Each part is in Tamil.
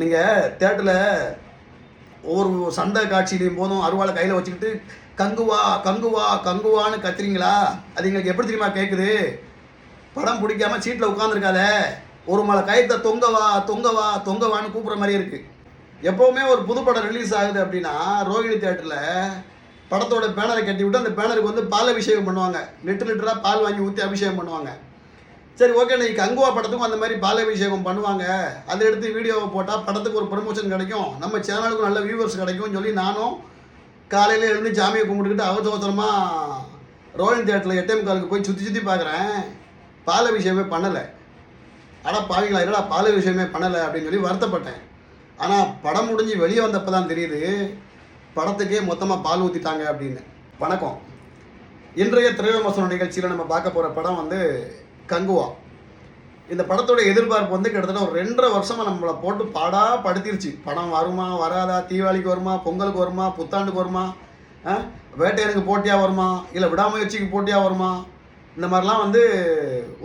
நீங்கள் தேட்டரில் ஒவ்வொரு சண்டை காட்சியிலையும் போதும் அருவாளை கையில் வச்சுக்கிட்டு கங்குவா கங்குவா கங்குவான்னு கத்துறீங்களா? அது எங்களுக்கு எப்படி தெரியுமா கேட்குது படம் பிடிக்காம சீட்டில் உட்காந்துருக்காத ஒரு மலை கயத்தை தொங்கவா தொங்கவா தொங்கவான்னு கூப்பிட்ற மாதிரி இருக்குது எப்போவுமே ஒரு புது படம் ரிலீஸ் ஆகுது அப்படின்னா ரோகிணி தேட்டரில் படத்தோட பேனரை கட்டி விட்டு அந்த பேனருக்கு வந்து பால் அபிஷேகம் பண்ணுவாங்க. லிட்டர் லிட்டராக பால் வாங்கி ஊற்றி அபிஷேகம் பண்ணுவாங்க. சரி ஓகே இன்னைக்கு கங்குவா படத்துக்கும் அந்த மாதிரி பால் அபிஷேகம் பண்ணுவாங்க. அதை எடுத்து வீடியோவை போட்டால் படத்துக்கு ஒரு ப்ரொமோஷன் கிடைக்கும். நம்ம சேனலுக்கும் நல்ல வியூவர்ஸ் கிடைக்கும்னு சொல்லி நானும் காலையில் எழுந்து சாமியை கும்பிட்டுக்கிட்டு அவசர அவசரமாக ரோயல் தேட்டரில் எட்டேம் காலுக்கு போய் சுற்றி சுற்றி பார்க்குறேன். பால் அபிஷேகமே பண்ணலை. ஆனால் பாவீங்களா இல்லடா பாலாபிஷேகமே பண்ணலை அப்படின்னு சொல்லி வருத்தப்பட்டேன். ஆனால் படம் முடிஞ்சு வெளியே வந்தப்போ தான் தெரியுது. படத்துக்கே மொத்தமாக பால் ஊற்றிட்டாங்க அப்படின்னு. வணக்கம். இன்றைய திரைவிமர்சன நிகழ்ச்சியில் நம்ம பார்க்க போகிற படம் வந்து கங்குவா. இந்த படத்தோட எதிர்பார்ப்பு வந்து கிட்டத்தட்ட ஒரு ரெண்டரை வருஷமாக நம்மளை போட்டு பாடா படுத்திருச்சு. படம் வருமா வராதா தீபாவளிக்கு வருமா பொங்கலுக்கு வருமா புத்தாண்டுக்கு வருமா வேட்டையனுக்கு போட்டியாக வருமா இல்லை விடாமுயற்சிக்கு போட்டியாக வருமா இந்த மாதிரிலாம் வந்து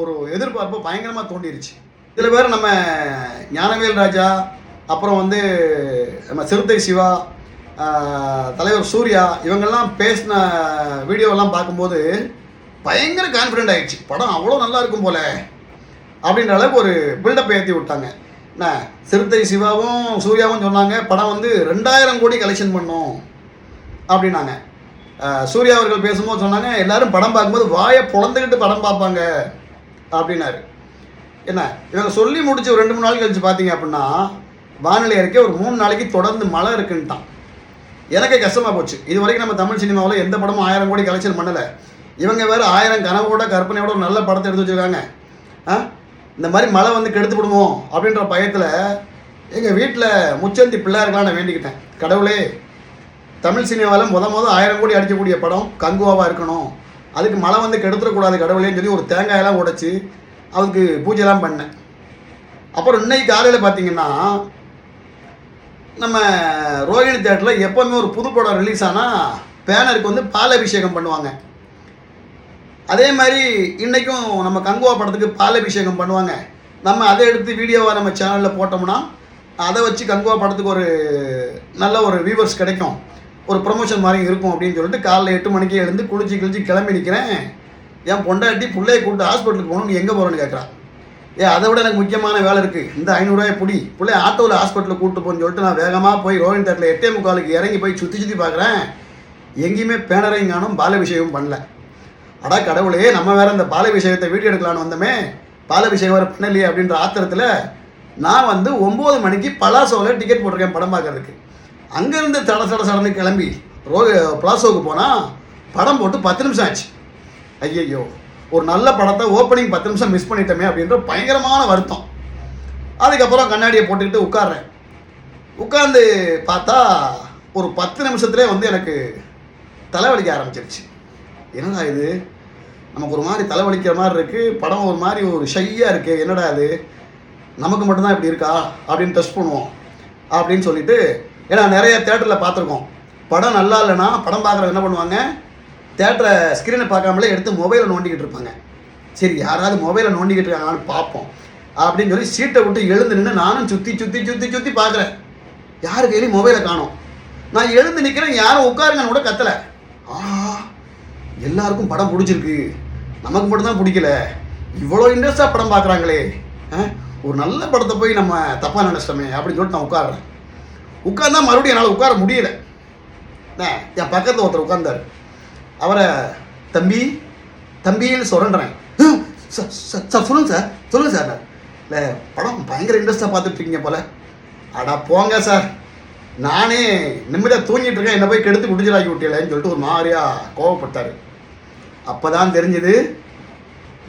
ஒரு எதிர்பார்ப்பு பயங்கரமாக தோண்டிருச்சு. இதில் பேர் நம்ம ஞானவேல் ராஜா அப்புறம் வந்து நம்ம சிறுத்தை சிவா தலைவர் சூர்யா இவங்கெல்லாம் பேசின வீடியோவெல்லாம் பார்க்கும்போது பயங்கர கான்ஃபிடென்ட் ஆகிடுச்சு படம் அவ்வளோ நல்லா இருக்கும் போல அப்படின்ற அளவுக்கு ஒரு பில்டப் ஏற்றி விட்டாங்க. என்ன? சிறுத்தை சிவாவும் சூர்யாவும் சொன்னாங்க படம் வந்து ரெண்டாயிரம் கோடி கலெக்ஷன் பண்ணும் அப்படின்னாங்க. சூர்யா அவர்கள் பேசும்போது சொன்னாங்க எல்லாரும் படம் பார்க்கும்போது வாயை பொழந்துக்கிட்டு படம் பார்ப்பாங்க அப்படின்னாரு. என்ன? இவங்க சொல்லி முடிச்சு ஒரு ரெண்டு மூணு நாள் கழிச்சு பார்த்தீங்க அப்படின்னா வானிலை இருக்கே ஒரு மூணு நாளைக்கு தொடர்ந்து மழை இருக்குன்ட்டான். எனக்கே கஷ்டமாக போச்சு. இது வரைக்கும் நம்ம தமிழ் சினிமாவில் எந்த படமும் ஆயிரம் கோடி கலெக்ஷன் பண்ணலை. இவங்க வேறு ஆயிரம் கனவோட கற்பனையோட ஒரு நல்ல படத்தை எடுத்து வச்சுருக்காங்க. ஆ? இந்த மாதிரி மழை வந்து கெடுத்து விடுமோ அப்படின்ற பயத்தில் எங்கள் வீட்டில் முச்சந்தி பிள்ளை இருக்கலாம் நான் வேண்டிக்கிட்டேன். கடவுளே தமிழ் சினிமாவில் முத முத ஆயிரம் கோடி அடிக்கக்கூடிய படம் கங்குவாவாக இருக்கணும். அதுக்கு மழை வந்து கெடுத்துடக்கூடாது கடவுளேன்னு சொல்லி ஒரு தேங்காயெல்லாம் உடைச்சி அதுக்கு பூஜைலாம் பண்ணேன். அப்புறம் இன்னைக்கு காலையில் பார்த்தீங்கன்னா நம்ம ரோஹிணி தேட்டரில் எப்போவுமே ஒரு புது படம் ரிலீஸ் ஆனால் பேனருக்கு வந்து பால் அபிஷேகம் பண்ணுவாங்க. அதே மாதிரி இன்றைக்கும் நம்ம கங்குவா படத்துக்கு பால் அபிஷேகம் பண்ணுவாங்க. நம்ம அதை எடுத்து வீடியோவாக நம்ம சேனலில் போட்டோம்னா அதை வச்சு கங்குவா படத்துக்கு ஒரு நல்ல ஒரு வியூவர்ஸ் கிடைக்கும். ஒரு ப்ரொமோஷன் மாதிரி இருக்கும் அப்படின்னு சொல்லிட்டு காலைல எட்டு மணிக்கு எழுந்து குளிச்சு கிழிச்சு கிளம்பி நிற்கிறேன் என் பொண்டாட்டி பிள்ளையை கூப்பிட்டு ஹாஸ்பிட்டலுக்கு போகணும் நீ எங்கே போகிறேன்னு கேட்குறான் ஏ அதை விட எனக்கு முக்கியமான வேலை இருக்குது இந்த ஐநூறுரூவாய் பிடி. பிள்ளை ஆட்டோவில் ஹாஸ்பிட்டலுக்கு கூப்பிட்டு போகணும்னு சொல்லிட்டு நான் வேகமாக போய் ரோஹின் தேட்டில் எட்டே முக்காலுக்கு இறங்கி போய் சுற்றி சுற்றி பார்க்குறேன் எங்கேயுமே பேனரையும் காணும் பாலபிஷேகம் பண்ணல. அடா கடவுளே நம்ம வேற இந்த பாலாபிஷேகத்தை வீடியோ எடுக்கலான்னு வந்தோமே. பாலாபிஷேகம் வேறு பண்ணலையே அப்படின்ற ஆத்திரத்தில் நான் வந்து ஒம்பது மணிக்கு பலாசோவில் டிக்கெட் போட்டிருக்கேன் படம் பார்க்கறதுக்கு. அங்கேருந்து தட சட சடந்து கிளம்பி ரோ பிளாசோவுக்கு போனால் படம் போட்டு பத்து நிமிஷம் ஆச்சு. ஐயையோ ஒரு நல்ல படத்தை ஓப்பனிங் பத்து நிமிஷம் மிஸ் பண்ணிட்டோமே அப்படின்ற பயங்கரமான வருத்தம். அதுக்கப்புறம் கண்ணாடியை போட்டுக்கிட்டு உட்காடுறேன் உட்காந்து பார்த்தா ஒரு பத்து நிமிஷத்துலேயே வந்து எனக்கு தலைவலிக்க ஆரம்பிச்சிருச்சு. என்னடா இது? நமக்கு ஒரு மாதிரி தலைவலிக்கிற மாதிரி இருக்குது படம் ஒரு மாதிரி ஒரு ஷையாக இருக்குது என்னடா இது? நமக்கு மட்டும்தான் இப்படி இருக்கா? அப்படின்னு டெஸ்ட் பண்ணுவோம். அப்படின்னு சொல்லிட்டு ஏன்னா நிறைய தேட்டரில் பார்த்துருக்கோம். படம் நல்லா இல்லைன்னா படம் பார்க்குறவங்க என்ன பண்ணுவாங்க? தேட்டரை ஸ்க்ரீனை பார்க்காமலே எடுத்து மொபைலை நோண்டிக்கிட்டு இருப்பாங்க. சரி யாராவது மொபைலை நோண்டிக்கிட்டு இருக்காங்களான்னு பார்ப்போம். அப்படின்னு சொல்லி சீட்டை விட்டு எழுந்து நின்று நானும் சுற்றி சுற்றி சுற்றி சுற்றி பார்க்குறேன். யாரு கையிலையும் மொபைலை காணோம். நான் எழுந்து நிற்கிறேன் யாரும் உட்காருங்கன்னு கூட கத்தலை. ஆஹா எல்லாருக்கும் படம் பிடிச்சிருக்கு. நமக்கு மட்டும்தான் பிடிக்கல. இவ்வளோ இன்ட்ரெஸ்டாக படம் பார்க்குறாங்களே ஒரு நல்ல படத்தை போய் நம்ம தப்பாக நினச்சிட்டோமே அப்படின்னு சொல்லிட்டு நான் உட்காடுறேன் உட்காந்தா மறுபடியும் என்னால் உட்கார முடியல. என் பக்கத்தில் ஒருத்தர் உட்கார்ந்தார். அவரை தம்பி தம்பின்னு சொல்கிறேன் சார் சார் சொல்லுங்கள் சார் சொல்லுங்கள் சார். இல்லை படம் பயங்கர இன்ட்ரெஸ்ட்டாக பார்த்துட்ருக்கீங்க போல் போல. அடா போங்க சார். நானே நிம்மதியாக தூங்கிட்டு இருக்கேன். என்னை போய் கெடுத்து குடிச்சிடாக்கி விட்டியலன்னு சொல்லிட்டு ஒரு மாதிரியாக கோவப்பட்டார். அப்போ தான் தெரிஞ்சது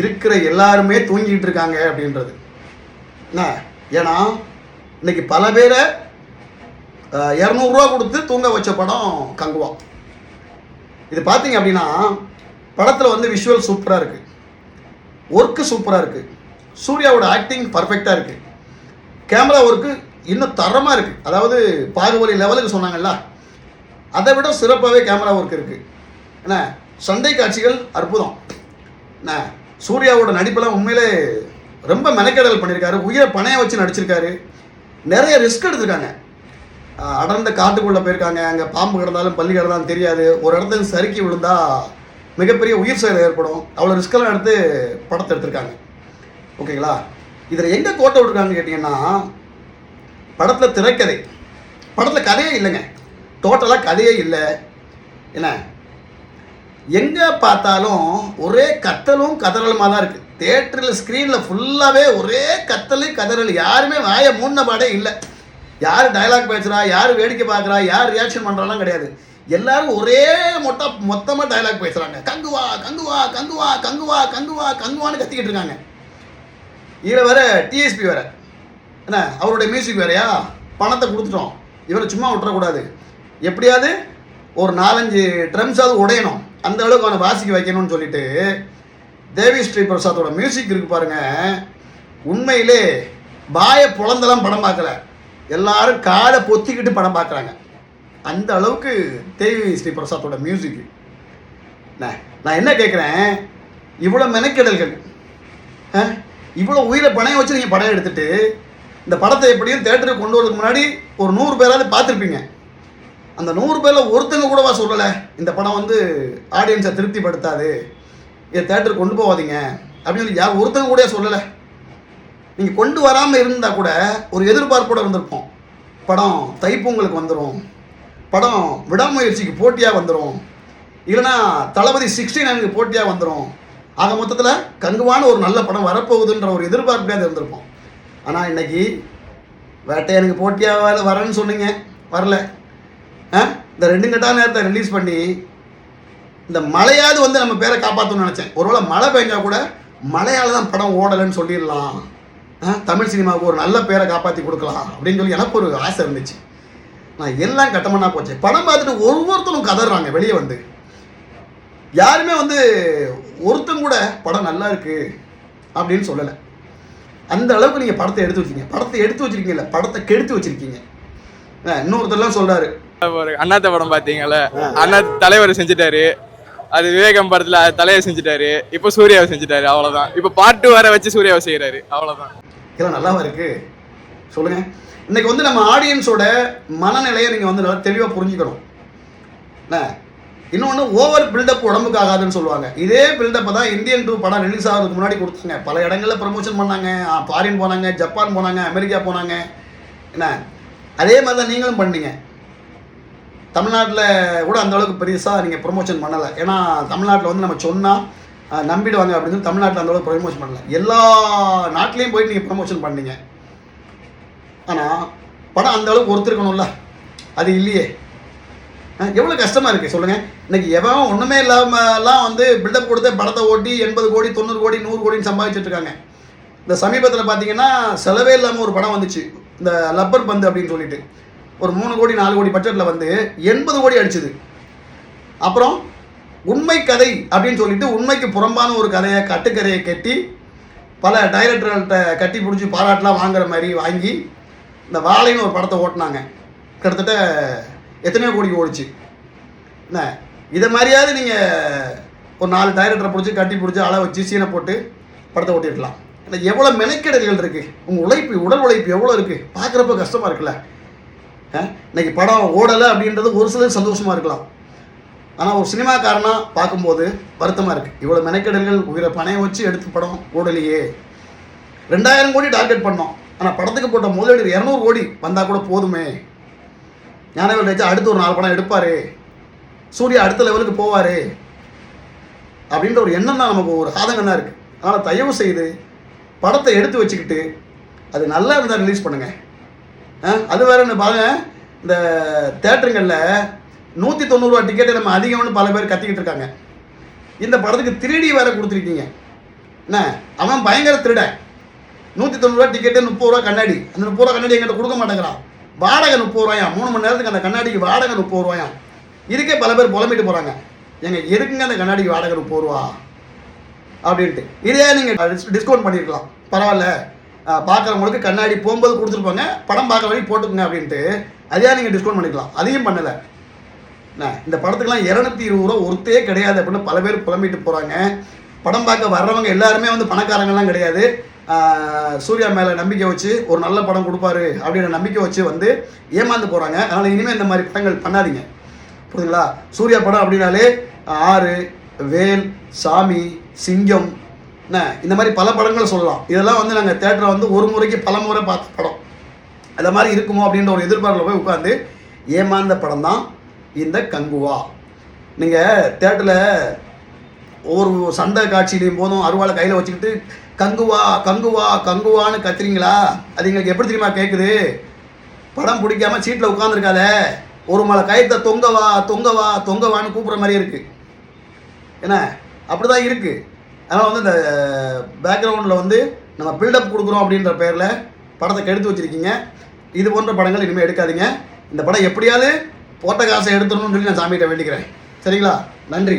இருக்கிற எல்லாருமே தூங்கிக்கிட்டு இருக்காங்க அப்படின்றது. என்ன? ஏன்னா இன்னைக்கு பல பேரை இரநூறுவா கொடுத்து தூங்க வச்ச படம் கங்குவா. இது பார்த்தீங்க அப்படின்னா படத்தில் வந்து விஷுவல் சூப்பராக இருக்குது ஒர்க்கு சூப்பராக இருக்குது சூர்யாவோட ஆக்டிங் பர்ஃபெக்டாக இருக்குது கேமரா ஒர்க்கு இன்னும் தரமாக இருக்குது அதாவது பாகுபலி லெவலுக்கு சொன்னாங்கல்ல அதை விட சிறப்பாகவே கேமரா ஒர்க் இருக்குது என்ன? சண்டை காட்சிகள் அற்புதம். என்ன சூர்யாவோட நடிப்பெல்லாம் உண்மையிலே ரொம்ப மெனக்கெடல் பண்ணியிருக்காரு. உயிரை பணையை வச்சு நடிச்சிருக்காரு. நிறைய ரிஸ்க் எடுத்திருக்காங்க. அடர்ந்த காட்டுக்குள்ளே போயிருக்காங்க. அங்கே பாம்பு கிடந்தாலும் பள்ளி கிடந்தாலும் தெரியாது. ஒரு இடத்துல சறுக்கி விழுந்தா மிகப்பெரிய உயிர் சேதம் ஏற்படும். அவ்வளோ ரிஸ்கெல்லாம் எடுத்து படத்தை எடுத்திருக்காங்க. ஓகேங்களா? இதில் எங்கே கோட்டை விட்டுருக்காங்கன்னு கேட்டிங்கன்னா படத்தில் திரைக்கதை. படத்தில் கதையே இல்லைங்க. டோட்டலாக கதையே இல்லை. என்ன? எங்கே பார்த்தாலும் ஒரே கத்தலும் கதறலுமாக தான் இருக்குது தேட்டரில் ஸ்க்ரீனில் ஃபுல்லாகவே ஒரே கத்தல் கதறல். யாருமே வாய மூணு பாடே இல்லை. யார் டயலாக் பேசுகிறா யார் வேடிக்கை பார்க்குறா யார் ரியாக்ஷன் பண்ணுறாலாம் கிடையாது. எல்லாரும் ஒரே மொட்டா மொத்தமாக டயலாக் பேசுகிறாங்க கங்குவா கங்குவா கங்குவா கங்குவா கங்குவா கங்குவான்னு கத்திக்கிட்டு இருக்காங்க. இதில் வேற டிஎஸ்பி வேற. என்ன அவருடைய மியூசிக் வேறயா? பணத்தை கொடுத்துட்டோம். இவரை சும்மா விட்டுறக்கூடாது. எப்படியாவது ஒரு நாலஞ்சு ட்ரம்ஸாவது உடையணும். அந்த அளவுக்கு அவனை வாசிக்க வைக்கணும்னு சொல்லிட்டு தேவி ஸ்ரீ பிரசாத்தோட மியூசிக் இருக்கு பாருங்க. உண்மையிலே பாய புலந்தெல்லாம் படம் பார்க்கல. எல்லாரும் காலை பொத்திக்கிட்டு படம் பார்க்குறாங்க. அந்த அளவுக்கு தேவி ஸ்ரீ பிரசாத்தோட மியூசிக் நான் நான் என்ன கேட்குறேன் இவ்வளோ மெனக்கெடல்கள். ஆ? இவ்வளோ உயிரை பணையம் வச்சு நீங்கள் படம் எடுத்துட்டு இந்த படத்தை எப்படியும் தேட்டருக்கு கொண்டு வரதுக்கு முன்னாடி ஒரு நூறு பேராவது பார்த்துருப்பீங்க. அந்த நூறு பேரில் ஒருத்தங்க கூடவா சொல்லலை? இந்த படம் வந்து ஆடியன்ஸை திருப்திப்படுத்தாது. இதை தேட்டருக்கு கொண்டு போகாதீங்க. அப்படின்னு சொல்லி யார் ஒருத்தங்க கூட சொல்லலை. நீங்கள் கொண்டு வராமல் இருந்தால் கூட ஒரு எதிர்பார்ப்போடு இருந்திருப்போம். படம் தைப்பொங்கலுக்கு வந்துடும் படம் விடாமுயற்சிக்கு போட்டியாக வந்துடும் இல்லைன்னா தளபதி சிக்ஸ்டி நைனுக்கு போட்டியாக வந்துடும் ஆக மொத்தத்தில் கங்குவான ஒரு நல்ல படம் வரப்போகுதுன்ற ஒரு எதிர்பார்ப்பையாக இருந்திருப்போம். ஆனால் இன்னைக்கு வேட்டையனுக்கு போட்டியாக வரேன்னு சொன்னீங்க. வரல. இந்த ரெண்டு கட்டா நேரத்தை ரிலீஸ் பண்ணி இந்த மழையாவது வந்து நம்ம பேரை காப்பாற்றணும்னு நினச்சேன். ஒருவேளை மழை பெஞ்சா கூட மழையால் தான் படம் ஓடலைன்னு சொல்லிடலாம். ஆ, தமிழ் சினிமாவுக்கு ஒரு நல்ல பேரை காப்பாற்றி கொடுக்கலாம் அப்படின்னு சொல்லி எனக்கு ஒரு ஆசை இருந்துச்சு. நான் எல்லாம் கட்டமண்ணா போச்சு. படம் பார்த்துட்டு ஒவ்வொருத்தரும் கதறாங்க வெளியே வந்து. யாருமே வந்து ஒருத்தன் கூட படம் நல்லா இருக்குது அப்படின்னு சொல்லலை. அந்த அளவுக்கு நீங்கள் படத்தை எடுத்து வச்சிருக்கீங்க. படத்தை எடுத்து வச்சிருக்கீங்கல்ல படத்தை கெடுத்து வச்சிருக்கீங்க. ஆ, இன்னொருத்தர்லாம் சொல்கிறாரு ஒரு அண்ணாத்த படம் பாத்தீங்கல்ல அண்ணா தலைவர் செஞ்சுட்டாரு. அது விவேகம் படத்துல தலையை செஞ்சுட்டாரு. இப்போ சூர்யாவை செஞ்சுட்டாரு அவ்வளவுதான். இப்போ பாட்டு வர வச்சு சூர்யாவை செய்யறாரு அவ்வளவுதான். இதெல்லாம் நல்லாவா இருக்கு. சொல்லுங்க. இன்னைக்கு வந்து நம்ம ஆடியன்ஸோட மனநிலையை நீங்கள் வந்து நல்லா தெளிவாக புரிஞ்சுக்கணும். என்ன? இன்னொன்று ஓவர் பில்டப் உடம்புக்கு ஆகாதுன்னு சொல்லுவாங்க. இதே பில்டப்பை தான் இந்தியன் டூ படம் ரிலீஸ் ஆகிறதுக்கு முன்னாடி கொடுத்தாங்க. பல இடங்களில் ப்ரமோஷன் பண்ணாங்க. ஃபாரின் போனாங்க ஜப்பான் போனாங்க அமெரிக்கா போனாங்க. என்ன? அதே மாதிரி தான் நீங்களும் பண்ணீங்க. தமிழ்நாட்டில் கூட அந்த அளவுக்கு பெருசாக நீங்கள் ப்ரொமோஷன் பண்ணலை. ஏன்னா தமிழ்நாட்டில் வந்து நம்ம சொன்னால் நம்பிடுவாங்க அப்படின்னு சொல்லி தமிழ்நாட்டில் அந்தளவுக்கு ப்ரொமோஷன் பண்ணல. எல்லா நாட்டிலையும் போயிட்டு நீங்கள் ப்ரொமோஷன் பண்ணீங்க. ஆனால் படம் அந்த அளவுக்கு ஒருத்தருக்கணும்ல. அது இல்லையே. எவ்வளோ கஷ்டமாக இருக்குது சொல்லுங்கள் இன்றைக்கி எவன் ஒன்றுமே இல்லாமலாம் வந்து பில்டப் கொடுத்து படத்தை ஓட்டி எண்பது கோடி தொண்ணூறு கோடி நூறு கோடின்னு சம்பாதிச்சிட்டு இருக்காங்க. இந்த சமீபத்தில் பார்த்தீங்கன்னா செலவே இல்லாமல் ஒரு படம் வந்துச்சு. இந்த லப்பர் பந்து அப்படின்னு சொல்லிட்டு. ஒரு மூணு கோடி நாலு கோடி பட்ஜெட்டில் வந்து எண்பது கோடி அடிச்சுது. அப்புறம் உண்மை கதை அப்படின்னு சொல்லிட்டு உண்மைக்கு புறம்பான ஒரு கதையை கட்டுக்கதையை கட்டி பல டைரக்டர்கள்ட்ட கட்டி பிடிச்சி பாராட்டெலாம் வாங்குற மாதிரி வாங்கி இந்த வாழைன்னு ஒரு படத்தை ஓட்டினாங்க. கிட்டத்தட்ட எத்தனையோ கோடிக்கு ஓடிச்சு. என்ன? இதை மாதிரியாவது நீங்கள் ஒரு நாலு டைரக்டரை பிடிச்சி கட்டி பிடிச்சி அள வச்சு சீனை போட்டு படத்தை ஓட்டிருக்கலாம் இல்லை எவ்வளோ மெனக்கெடல்கள் இருக்குது உங்கள் உழைப்பு உடல் உழைப்பு எவ்வளோ இருக்குது பார்க்குறப்ப கஷ்டமாக இருக்குல்ல. இன்னைக்கு படம் ஓடலை அப்படின்றது ஒரு சிலர் சந்தோஷமாக இருக்கலாம். ஆனால் ஒரு சினிமாக்காரனாக பார்க்கும்போது வருத்தமாக இருக்குது இவ்வளோ மெனக்கெடல்கள் உயிரை பணையம் வச்சு எடுத்து படம் ஓடலையே. ரெண்டாயிரம் கோடி டார்கெட் பண்ணோம். ஆனால் படத்துக்கு போட்ட முதலீடு இரநூறு கோடி வந்தால் கூட போதுமே. ஞானவேல் ராஜா அடுத்து ஒரு நாலு படம் எடுப்பார். சூர்யா அடுத்த லெவலுக்கு போவார். அப்படின்ற ஒரு எண்ணம் தான் நமக்கு ஒரு ஆதங்கம் தான் இருக்குது அதனால் தயவு செய்து படத்தை எடுத்து வச்சுக்கிட்டு அது நல்லா இருந்தால் ரிலீஸ் பண்ணுங்கள் அது வேற என்ன பாருங்க இந்த தேட்டருங்களில் நூற்றி தொண்ணூறுரூவா டிக்கெட்டை நம்ம அதிகம்னு பல பேர் கத்திக்கிட்டு இருக்காங்க. இந்த படத்துக்கு திருடி வேற கொடுத்துருக்கீங்க. என்ன? அவன் பயங்கர திருடன் நூற்றி தொண்ணூறுரூவா டிக்கெட்டு முப்பது ரூபா கண்ணாடி. அந்த முப்பது ரூபா கண்ணாடி எங்கிட்ட கொடுக்க மாட்டேங்கிறான். வாடகை முப்பது ரூபாயா மூணு மணி நேரத்துக்கு அந்த கண்ணாடிக்கு வாடகை முப்பது ரூபாயா இதுக்கே பல பேர் புலம்பிட்டு போகிறாங்க எங்க எதுக்குங்க அந்த கண்ணாடிக்கு வாடகை முப்பது ரூபா? அப்படின்ட்டு. இதே நீங்கள் டிஸ்கவுண்ட் பண்ணியிருக்கலாம் பரவாயில்ல. பார்க்குறவங்களுக்கு கண்ணாடி போகும்போது கொடுத்துருப்பாங்க. படம் பார்க்குற வரைக்கும் போட்டுக்கோங்க அப்படின்ட்டு. அதையாக நீங்கள் டிஸ்கவுண்ட் பண்ணிக்கலாம். அதையும் பண்ணலை. என்ன இந்த படத்துக்குலாம் இரநூத்தி இருபது ரூபா ஒருத்தே கிடையாது அப்படின்னு பல பேர் புலம்பிட்டு போகிறாங்க படம் பார்க்க வர்றவங்க எல்லாருமே வந்து பணக்காரங்கெல்லாம் கிடையாது. சூர்யா மேலே நம்பிக்கை வச்சு ஒரு நல்ல படம் கொடுப்பாரு அப்படின்ற நம்பிக்கை வச்சு வந்து ஏமாந்து போகிறாங்க அதனால் இனிமேல் இந்த மாதிரி படங்கள் பண்ணாதீங்க. புரியுதுங்களா? சூர்யா படம் அப்படின்னாலே ஆறு வேல் சாமி சிங்கம் என்ன இந்த மாதிரி பல படங்கள் சொல்லலாம். இதெல்லாம் வந்து நாங்கள் தேட்டரை வந்து ஒரு முறைக்கு பல முறை பார்த்த படம். அதை மாதிரி இருக்குமோ அப்படின்ற ஒரு எதிர்பார்ப்பில் போய் உட்காந்து ஏமாந்த படம் தான் இந்த கங்குவா. நீங்கள் தேட்டரில் ஒவ்வொரு சண்டை காட்சியிலையும் போதும் அருவாளை கையில் வச்சுக்கிட்டு கங்குவா கங்குவா கங்குவான்னு கத்துறீங்களா? அது எங்களுக்கு எப்படி தெரியுமா கேட்குது படம் பிடிக்காம சீட்டில் உட்காந்துருக்காத ஒரு மலை கயத்தை தொங்கவா தொங்கவா தொங்கவான்னு கூப்பிட்ற மாதிரி இருக்குது என்ன? அப்படி தான் இருக்குது அதனால் வந்து இந்த பேக்ரவுண்டில் வந்து நம்ம பில்டப் கொடுக்குறோம் அப்படின்ற பேரில் படத்தை கெடுத்து வச்சுருக்கீங்க. இது போன்ற படங்கள் இனிமேல் எடுக்காதீங்க. இந்த படம் எப்படியாவது போட்ட காசை எடுத்துடணும்னு சொல்லி நான் சாமிகிட்ட வேண்டிக்கிறேன். சரிங்களா? நன்றி.